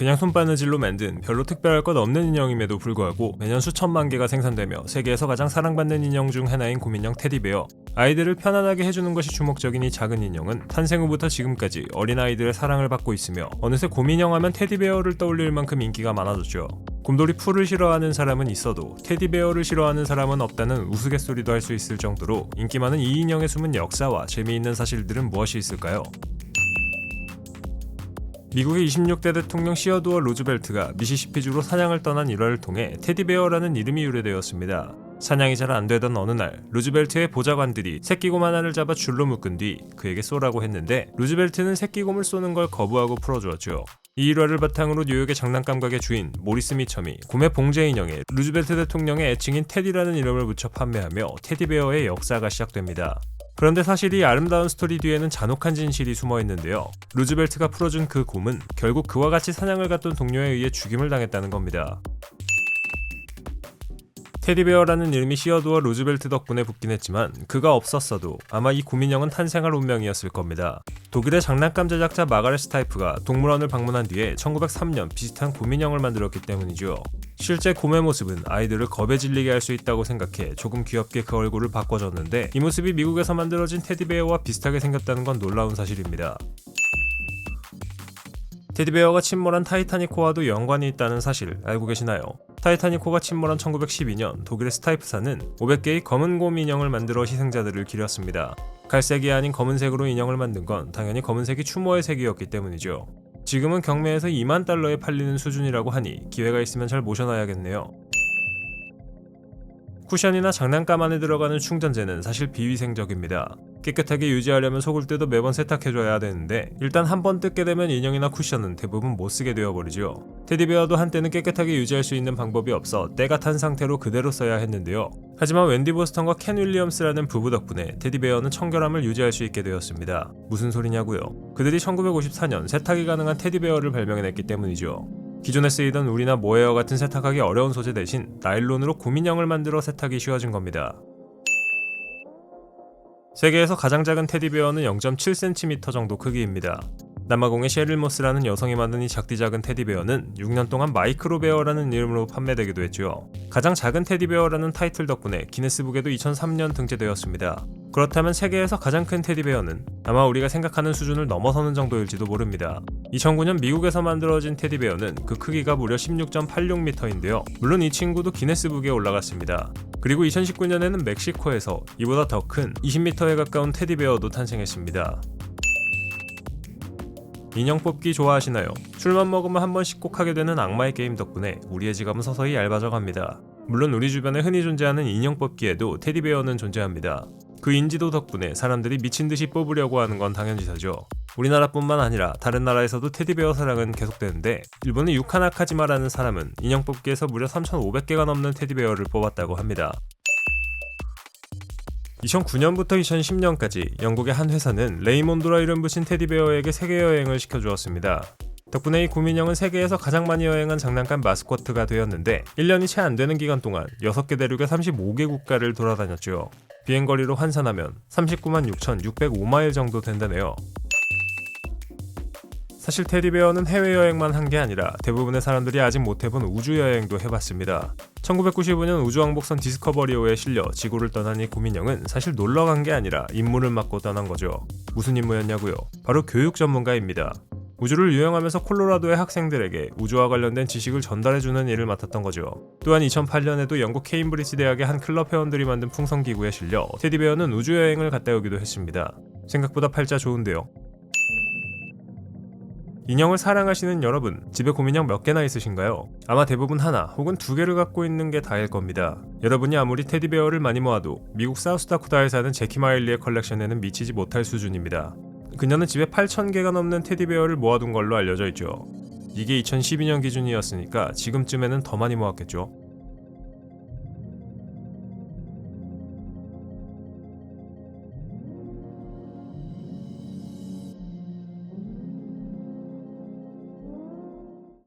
그냥 손바느질로 만든 별로 특별할 것 없는 인형임에도 불구하고 매년 수천만 개가 생산되며 세계에서 가장 사랑받는 인형 중 하나인 고민형 테디베어. 아이들을 편안하게 해주는 것이 주목적인 이 작은 인형은 탄생 후부터 지금까지 어린아이들의 사랑을 받고 있으며 어느새 고민형 하면 테디베어를 떠올릴 만큼 인기가 많아졌죠. 곰돌이 풀을 싫어하는 사람은 있어도 테디베어를 싫어하는 사람은 없다는 우스갯소리도 할 수 있을 정도로 인기 많은 이 인형의 숨은 역사와 재미있는 사실들은 무엇이 있을까요? 미국의 26대 대통령 시어도어 루즈벨트가 미시시피주로 사냥을 떠난 일화를 통해 테디베어라는 이름이 유래되었습니다. 사냥이 잘 안 되던 어느 날 루즈벨트의 보좌관들이 새끼곰 하나를 잡아 줄로 묶은 뒤 그에게 쏘라고 했는데 루즈벨트는 새끼곰을 쏘는 걸 거부하고 풀어주었죠. 이 일화를 바탕으로 뉴욕의 장난감 가게 주인 모리스 미첨이 곰의 봉제 인형에 루즈벨트 대통령의 애칭인 테디라는 이름을 붙여 판매하며 테디베어의 역사가 시작됩니다. 그런데 사실 이 아름다운 스토리 뒤에는 잔혹한 진실이 숨어 있는데요. 루즈벨트가 풀어준 그 곰은 결국 그와 같이 사냥을 갔던 동료에 의해 죽임을 당했다는 겁니다. 테디베어라는 이름이 시어도어 루즈벨트 덕분에 붙긴 했지만 그가 없었어도 아마 이 고민형은 탄생할 운명이었을 겁니다. 독일의 장난감 제작자 마가렛 스타이프가 동물원을 방문한 뒤에 1903년 비슷한 고민형을 만들었기 때문이죠. 실제 곰의 모습은 아이들을 겁에 질리게 할 수 있다고 생각해 조금 귀엽게 그 얼굴을 바꿔줬는데 이 모습이 미국에서 만들어진 테디베어와 비슷하게 생겼다는 건 놀라운 사실입니다. 테디베어가 침몰한 타이타닉호와도 연관이 있다는 사실 알고 계시나요? 타이타닉호가 침몰한 1912년 독일의 스타이프사는 500개의 검은 곰 인형을 만들어 희생자들을 기렸습니다. 갈색이 아닌 검은색으로 인형을 만든 건 당연히 검은색이 추모의 색이었기 때문이죠. 지금은 경매에서 2만 달러에 팔리는 수준이라고 하니 기회가 있으면 잘 모셔놔야겠네요. 쿠션이나 장난감 안에 들어가는 충전재는 사실 비위생적입니다. 깨끗하게 유지하려면 속을 때도 매번 세탁해줘야 되는데 일단 한 번 뜯게 되면 인형이나 쿠션은 대부분 못 쓰게 되어버리죠. 테디베어도 한때는 깨끗하게 유지할 수 있는 방법이 없어 때가 탄 상태로 그대로 써야 했는데요. 하지만 웬디 보스턴과 켄 윌리엄스라는 부부 덕분에 테디베어는 청결함을 유지할 수 있게 되었습니다. 무슨 소리냐고요? 그들이 1954년 세탁이 가능한 테디베어를 발명해냈기 때문이죠. 기존에 쓰이던 우리나 모헤어 같은 세탁하기 어려운 소재 대신 나일론으로 고민형을 만들어 세탁이 쉬워진 겁니다. 세계에서 가장 작은 테디베어는 0.7cm 정도 크기입니다. 남아공의 셰릴 모스라는 여성이 만든 이 작디 작은 테디베어는 6년 동안 마이크로베어라는 이름으로 판매되기도 했죠. 가장 작은 테디베어라는 타이틀 덕분에 기네스북에도 2003년 등재되었습니다. 그렇다면 세계에서 가장 큰 테디베어는 아마 우리가 생각하는 수준을 넘어서는 정도일지도 모릅니다. 2009년 미국에서 만들어진 테디베어는 그 크기가 무려 16.86m인데요. 물론 이 친구도 기네스북에 올라갔습니다. 그리고 2019년에는 멕시코에서 이보다 더 큰 20m에 가까운 테디베어도 탄생했습니다. 인형 뽑기 좋아하시나요? 술만 먹으면 한 번씩 꼭 하게 되는 악마의 게임 덕분에 우리의 지갑은 서서히 얇아져 갑니다. 물론 우리 주변에 흔히 존재하는 인형 뽑기에도 테디베어는 존재합니다. 그 인지도 덕분에 사람들이 미친 듯이 뽑으려고 하는 건 당연지사죠. 우리나라뿐만 아니라 다른 나라에서도 테디베어 사랑은 계속되는데 일본의 유카나 카지마라는 사람은 인형 뽑기에서 무려 3,500개가 넘는 테디베어를 뽑았다고 합니다. 2009년부터 2010년까지 영국의 한 회사는 레이몬드라 이름 붙인 테디베어에게 세계 여행을 시켜주었습니다. 덕분에 이 구민형은 세계에서 가장 많이 여행한 장난감 마스코트가 되었는데 1년이 채 안 되는 기간 동안 6개 대륙의 35개 국가를 돌아다녔죠. 비행거리로 환산하면 39만 6,605마일 정도 된다네요. 사실 테디베어는 해외여행만 한 게 아니라 대부분의 사람들이 아직 못 해본 우주여행도 해봤습니다. 1995년 우주왕복선 디스커버리호에 실려 지구를 떠난 이 고민형은 사실 놀러 간 게 아니라 임무를 맡고 떠난 거죠. 무슨 임무였냐고요? 바로 교육 전문가입니다. 우주를 유영하면서 콜로라도의 학생들에게 우주와 관련된 지식을 전달해주는 일을 맡았던 거죠. 또한 2008년에도 영국 케임브리지 대학의 한 클럽 회원들이 만든 풍선기구에 실려 테디베어는 우주여행을 갔다 오기도 했습니다. 생각보다 팔자 좋은데요. 인형을 사랑하시는 여러분, 집에 고민형 몇 개나 있으신가요? 아마 대부분 하나 혹은 두 개를 갖고 있는 게 다일 겁니다. 여러분이 아무리 테디베어를 많이 모아도 미국 사우스다코타에 사는 제키 마일리의 컬렉션에는 미치지 못할 수준입니다. 그녀는 집에 8,000개가 넘는 테디베어를 모아둔 걸로 알려져 있죠. 이게 2012년 기준이었으니까 지금쯤에는 더 많이 모았겠죠.